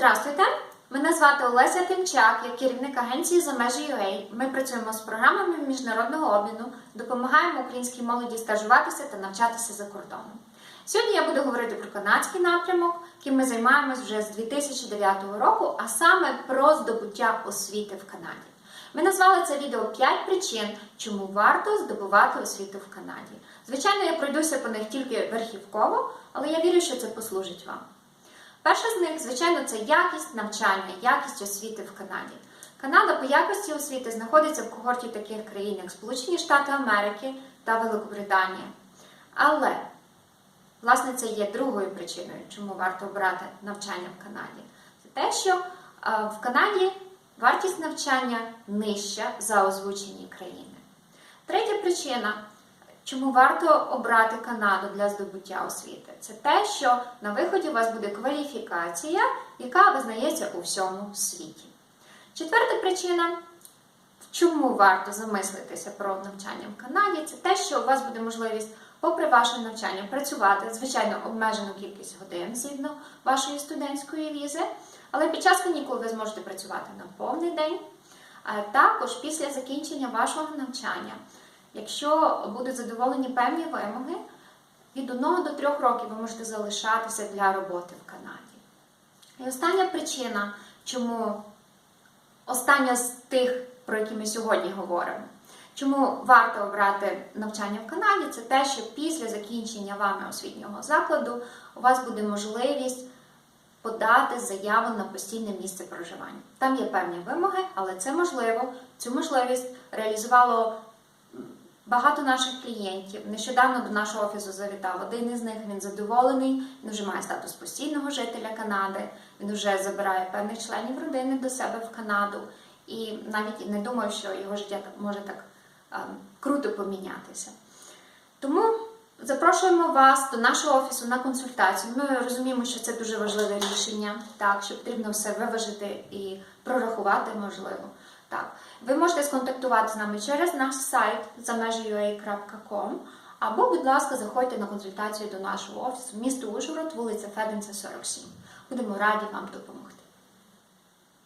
Здравствуйте! Мене звати Олеся Тимчак, я керівник агенції за межі UA. Ми працюємо з програмами міжнародного обміну, допомагаємо українській молоді стажуватися та навчатися за кордоном. Сьогодні я буду говорити про канадський напрямок, яким ми займаємось вже з 2009 року, а саме про здобуття освіти в Канаді. Ми назвали це відео 5 причин, чому варто здобувати освіту в Канаді. Звичайно, я пройдуся по них тільки верхівково, але я вірю, що це послужить вам. Перша з них, звичайно, це якість навчання, якість освіти в Канаді. Канада по якості освіти знаходиться в когорті таких країн, як Сполучені Штати Америки та Великобританія. Але, власне, це є другою причиною, чому варто обрати навчання в Канаді. Це те, що е, в Канаді вартість навчання нижча за озвучені країни. Третя причина, чому варто обрати Канаду для здобуття освіти, це те, що на виході у вас буде кваліфікація, яка визнається у всьому світі. Четверта причина, чому варто замислитися про навчання в Канаді, це те, що у вас буде можливість, попри ваше навчання, працювати, звичайно, обмежену кількість годин згідно вашої студентської візи, але під час канікул ви зможете працювати на повний день. А також після закінчення вашого навчання, якщо будуть задоволені певні вимоги, від 1 до 3 років ви можете залишатися для роботи в Канаді. І остання причина, чому остання з тих, про які ми сьогодні говоримо. Чому варто обрати навчання в Канаді? Це те, що після закінчення вами освітнього закладу у вас буде можливість подати заяву на постійне місце проживання. Там є певні вимоги, але це можливо. Цю можливість реалізувало багато наших клієнтів. Нещодавно до нашого офісу завітав один із них. Він задоволений, він вже має статус постійного жителя Канади. Він вже забирає певних членів родини до себе в Канаду. І навіть не думаю, що його життя може так ем, круто помінятися. Тому запрошуємо вас до нашого офісу на консультацію. Ми розуміємо, що це дуже важливе рішення, так, що потрібно все виважити і прорахувати можливо. Так, ви можете сконтактувати з нами через наш сайт замежі.ua.com або, будь ласка, заходьте на консультацію до нашого офісу місто Ужгород, вулиця Феденця, 47. Будемо раді вам допомогти.